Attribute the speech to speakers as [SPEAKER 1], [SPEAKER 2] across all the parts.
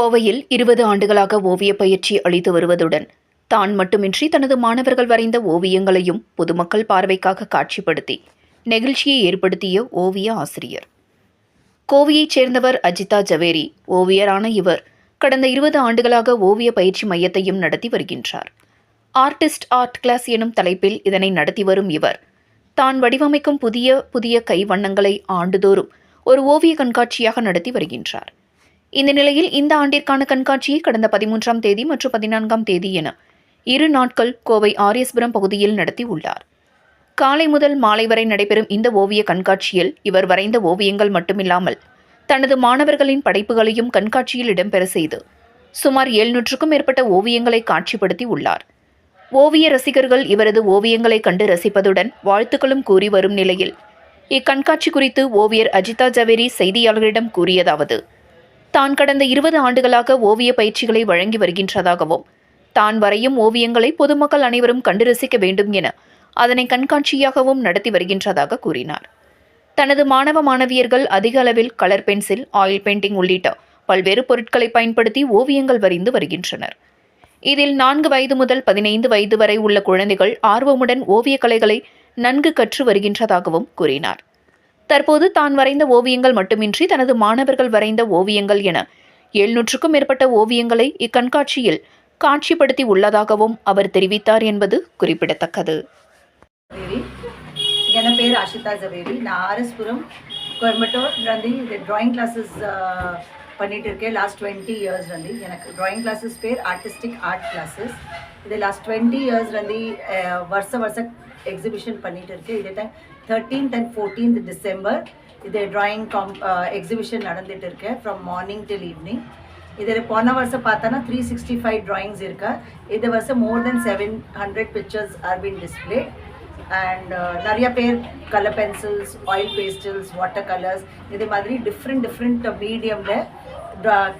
[SPEAKER 1] கோவையில் இருபது ஆண்டுகளாக ஓவிய பயிற்சி அளித்து வருவதுடன் தான் மட்டுமின்றி தனது மாணவர்கள் வரைந்த ஓவியங்களையும் பொதுமக்கள் பார்வைக்காக காட்சிப்படுத்தி நெகிழ்ச்சியை ஏற்படுத்திய ஓவிய ஆசிரியர். கோவையைச் சேர்ந்தவர் அஜிதா ஜவேரி ஓவியரான இவர் கடந்த இருபது ஆண்டுகளாக ஓவிய பயிற்சி மையத்தையும் நடத்தி வருகின்றார். ஆர்டிஸ்ட் ஆர்ட் கிளாஸ் எனும் தலைப்பில் இதனை நடத்தி வரும் இவர் தான் வடிவமைக்கும் புதிய புதிய கைவண்ணங்களை ஆண்டுதோறும் ஒரு ஓவிய கண்காட்சியாக நடத்தி வருகின்றார். இந்த நிலையில் இந்த ஆண்டிற்கான கண்காட்சியை கடந்த பதிமூன்றாம் தேதி மற்றும் பதினான்காம் தேதி என இரு நாட்கள் கோவை ஆரியஸ்புரம் பகுதியில் நடத்தி உள்ளார். காலை முதல் மாலை வரை நடைபெறும் இந்த ஓவிய கண்காட்சியில் இவர் வரைந்த ஓவியங்கள் மட்டுமில்லாமல் தனது மாணவர்களின் படைப்புகளையும் கண்காட்சியில் இடம்பெற செய்து சுமார் எழுநூற்றுக்கும் மேற்பட்ட ஓவியங்களை காட்சிப்படுத்தி உள்ளார். ஓவிய ரசிகர்கள் இவரது ஓவியங்களை கண்டு ரசிப்பதுடன் வாழ்த்துக்களும் கூறி வரும் நிலையில் இக்கண்காட்சி குறித்து ஓவியர் அஜிதா ஜவேரி செய்தியாளர்களிடம் கூறியதாவது தான் கடந்த இருபது ஆண்டுகளாக ஓவிய பயிற்சிகளை வழங்கி வருகின்றதாகவும் தான் வரையும் ஓவியங்களை பொதுமக்கள் அனைவரும் கண்டு ரசிக்க வேண்டும் என அதனை கண்காட்சியாகவும் நடத்தி வருகின்றதாக கூறினார். தனது மாணவ மாணவியர்கள் அதிக அளவில் கலர் பென்சில் ஆயில் பெயிண்டிங் உள்ளிட்ட பல்வேறு பொருட்களை பயன்படுத்தி ஓவியங்கள் வரைந்து வருகின்றனர். இதில் நான்கு வயது முதல் பதினைந்து வயது வரை உள்ள குழந்தைகள் ஆர்வமுடன் ஓவியக் கலைகளை நன்கு கற்று வருகின்றதாகவும் கூறினார். தற்போது தான் வரைந்த ஓவியங்கள் மட்டுமின்றி தனது மாணவர்கள் வரைந்த ஓவியங்கள் என எழுநூற்றுக்கும் மேற்பட்ட ஓவியங்களை இக்கண்காட்சியில் காட்சிப்படுத்தி உள்ளதாகவும் அவர் தெரிவித்தார் என்பது குறிப்பிடத்தக்கது.
[SPEAKER 2] என என் பேர் அஷிதா ஜவேரி. நான் ஆர்எஸ்புரம் கோயம்புத்தூர்லேருந்து இது ட்ராயிங் கிளாஸஸ் பண்ணிட்டு இருக்கேன். லாஸ்ட் டுவெண்ட்டி இயர்ஸ்லேருந்து எனக்கு ட்ராயிங் கிளாஸஸ் பேர் ஆர்டிஸ்டிக் ஆர்ட் கிளாஸஸ் இது லாஸ்ட் டுவெண்ட்டி இயர்ஸ்லேருந்து வருஷ வருஷம் எக்ஸிபிஷன் பண்ணிட்டு இருக்கு. இதே time thirteenth and fourteenth December இது ட்ராயிங் காம் எக்ஸிபிஷன் நடந்துட்டு இருக்கு ஃப்ரம் மார்னிங் டில் ஈவினிங் இதில் போன வருஷம் பார்த்தோன்னா த்ரீ சிக்ஸ்டி ஃபைவ் ட்ராயிங்ஸ் இருக்கா. இது வருஷம் more than seven hundred pictures are in display and நிறைய பேர் colour pencils oil pastels water colours இது மாதிரி டிஃப்ரெண்ட் டிஃப்ரெண்ட் மீடியமில்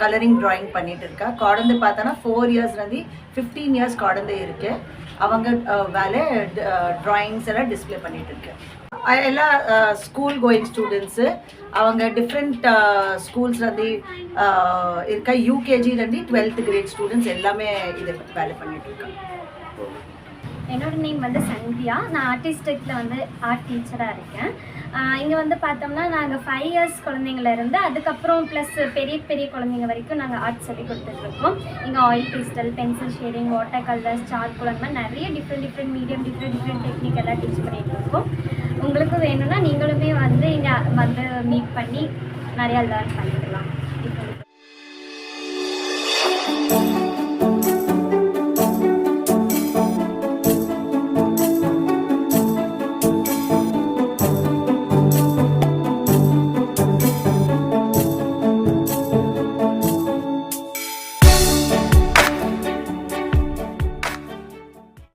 [SPEAKER 2] கலரிங் ட்ராயிங் பண்ணிட்டு இருக்கா குழந்தை பார்த்தோன்னா ஃபோர் இயர்ஸ்லேருந்து ஃபிஃப்டீன் இயர்ஸ் குழந்தை இருக்கு. அவங்க வேலை ட்ராயிங்ஸ் எல்லாம் டிஸ்ப்ளே பண்ணிட்டு இருக்கு எல்லாம் ஸ்கூல் கோயிங் ஸ்டூடெண்ட்ஸு அவங்க டிஃப்ரெண்ட் ஸ்கூல்ஸ்லேருந்து இருக்க யூகேஜிலேருந்து டுவெல்த் கிரேட் ஸ்டூடெண்ட்ஸ் எல்லாமே இது வேலை பண்ணிட்டு இருக்காங்க
[SPEAKER 3] என்னோட நேம் வந்து சந்தியா. நான் ஆர்டிஸ்டிக்கில் வந்து ஆர்ட் டீச்சராக இருக்கேன். இங்கே வந்து பார்த்தோம்னா நாங்கள் ஃபைவ் இயர்ஸ் குழந்தைங்கள இருந்து அதுக்கப்புறம் ப்ளஸ் பெரிய பெரிய குழந்தைங்க வரைக்கும் நாங்கள் ஆர்ட் சொல்லி கொடுத்துட்ருக்கோம். இங்கே oil pastel pencil shading water colours charcoal அந்த மாதிரி நிறைய different different medium different different technique எல்லாம் டீச் பண்ணிகிட்டு இருக்கோம் உங்களுக்கு வேணும்னா நீங்களுமே வந்து இங்கே வந்து மீட் பண்ணி நிறையா லேர்ன் பண்ணிக்கலாம்.